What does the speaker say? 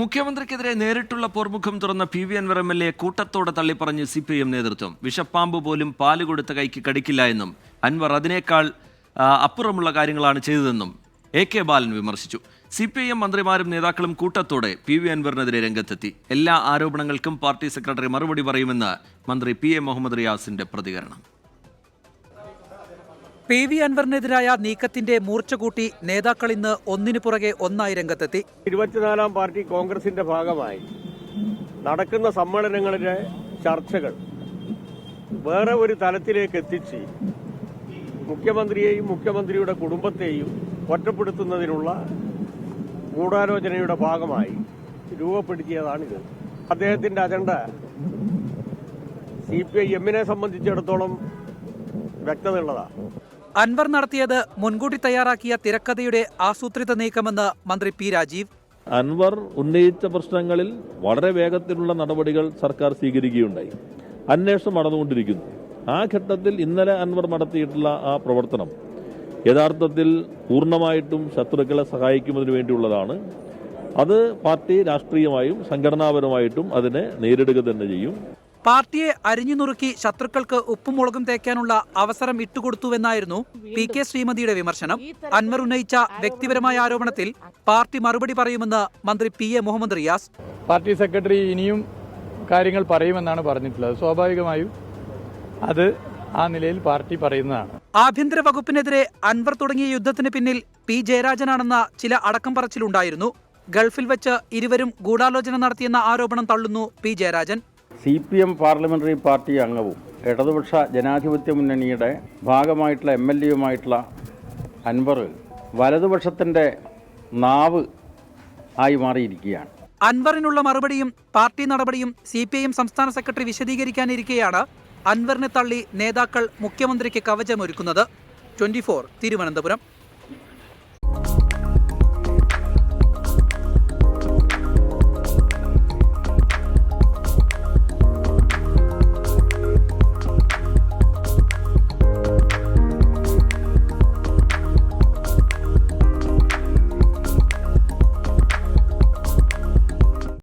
മുഖ്യമന്ത്രിക്കെതിരെ നേരിട്ടുള്ള പോർമുഖം തുറന്ന P V Anvar M L A കൂട്ടത്തോടെ തള്ളിപ്പറഞ്ഞ് സി പി എം നേതൃത്വം. വിഷപ്പാമ്പ് പോലും പാൽ കൊടുത്ത കൈക്ക് കടിക്കില്ല എന്നും അൻവർ അതിനേക്കാൾ അപ്പുറമുള്ള കാര്യങ്ങളാണ് ചെയ്തതെന്നും എ കെ ബാലൻ വിമർശിച്ചു. സി പി ഐ എം മന്ത്രിമാരും നേതാക്കളും കൂട്ടത്തോടെ പി വി അൻവറിനെതിരെ രംഗത്തെത്തി. എല്ലാ ആരോപണങ്ങൾക്കും പാർട്ടി സെക്രട്ടറി മറുപടി പറയുമെന്ന് മന്ത്രി പി എ മുഹമ്മദ് റിയാസിന്റെ പ്രതികരണം. പി വി അൻവറിനെതിരായ നീക്കത്തിന്റെ മൂർച്ച കൂട്ടി നേതാക്കൾ ഇന്ന് ഒന്നിനു പുറകെ ഒന്നായി രംഗത്തെത്തി. ഇരുപത്തിനാലാം പാർട്ടി കോൺഗ്രസിന്റെ ഭാഗമായി നടക്കുന്ന സമ്മേളനങ്ങളിലെ ചർച്ചകൾ വേറെ ഒരു തലത്തിലേക്ക് എത്തിച്ച് മുഖ്യമന്ത്രിയെയും മുഖ്യമന്ത്രിയുടെ കുടുംബത്തെയും ഒറ്റപ്പെടുത്തുന്നതിനുള്ള ഗൂഢാലോചനയുടെ ഭാഗമായി രൂപപ്പെടുത്തിയതാണിത്. അദ്ദേഹത്തിന്റെ അജണ്ട സി പി ഐ എമ്മിനെ സംബന്ധിച്ചിടത്തോളം വ്യക്തതയുള്ളതാണ്. അൻവർ നടത്തിയത് മുൻകൂട്ടി തയ്യാറാക്കിയ തിരക്കഥയുടെ ആസൂത്രിത നീക്കമെന്ന് മന്ത്രി പി രാജീവ്. അൻവർ ഉന്നയിച്ച പ്രശ്നങ്ങളിൽ വളരെ വേഗത്തിലുള്ള നടപടികൾ സർക്കാർ സ്വീകരിക്കുകയുണ്ടായി. അന്വേഷണം നടന്നുകൊണ്ടിരിക്കുന്നു. ആ ഘട്ടത്തിൽ ഇന്നലെ അൻവർ നടത്തിയിട്ടുള്ള ആ പ്രവർത്തനം യഥാർത്ഥത്തിൽ പൂർണമായിട്ടും ശത്രുക്കളെ സഹായിക്കുന്നതിന് വേണ്ടിയുള്ളതാണ്. അത് പാർട്ടി രാഷ്ട്രീയമായും സംഘടനാപരമായിട്ടും അതിനെ നേരിടുക തന്നെ ചെയ്യും. പാർട്ടിയെ അരിഞ്ഞു നുറുക്കി ശത്രുക്കൾക്ക് ഉപ്പുമുളകും തേക്കാനുള്ള അവസരം ഇട്ടുകൊടുത്തുവെന്നായിരുന്നു പി കെ ശ്രീമതിയുടെ വിമർശനം. അൻവർ ഉന്നയിച്ച വ്യക്തിപരമായ ആരോപണത്തിൽ പാർട്ടി മറുപടി പറയുമെന്ന് മന്ത്രി P A Muhammad Riyas. Party secretary ഇനിയും കാര്യങ്ങൾ പറയുമെന്നാണ് പറഞ്ഞിട്ടുള്ളത്. സ്വാഭാവികമായും അത് ആ നിലയിൽ പാർട്ടി പറയുന്നതാണ്. ആഭ്യന്തര വകുപ്പിനെതിരെ അൻവർ തുടങ്ങിയ യുദ്ധത്തിന് പിന്നിൽ പി ജയരാജനാണെന്ന ചില അടക്കം പറച്ചിലുണ്ടായിരുന്നു. ഗൾഫിൽ വെച്ച് ഇരുവരും ഗൂഢാലോചന നടത്തിയെന്ന ആരോപണം തള്ളുന്നു P Jayarajan. C P M parliamentary party അംഗവും ഇടതുപക്ഷ ജനാധിപത്യ മുന്നണിയുടെ ഭാഗമായിട്ടുള്ള എം എൽ എയുമായിട്ടുള്ള അൻവർ വലതുപക്ഷത്തിന്റെ നാവ് ആയി മാറിയിരിക്കുകയാണ്. അൻവറിനുള്ള മറുപടിയും പാർട്ടി നടപടിയും സി പി ഐ എം സംസ്ഥാന സെക്രട്ടറി വിശദീകരിക്കാനിരിക്കെയാണ് അൻവറിനെ തള്ളി നേതാക്കൾ മുഖ്യമന്ത്രിക്ക് കവചമൊരുക്കുന്നത്. ട്വന്റി തിരുവനന്തപുരം.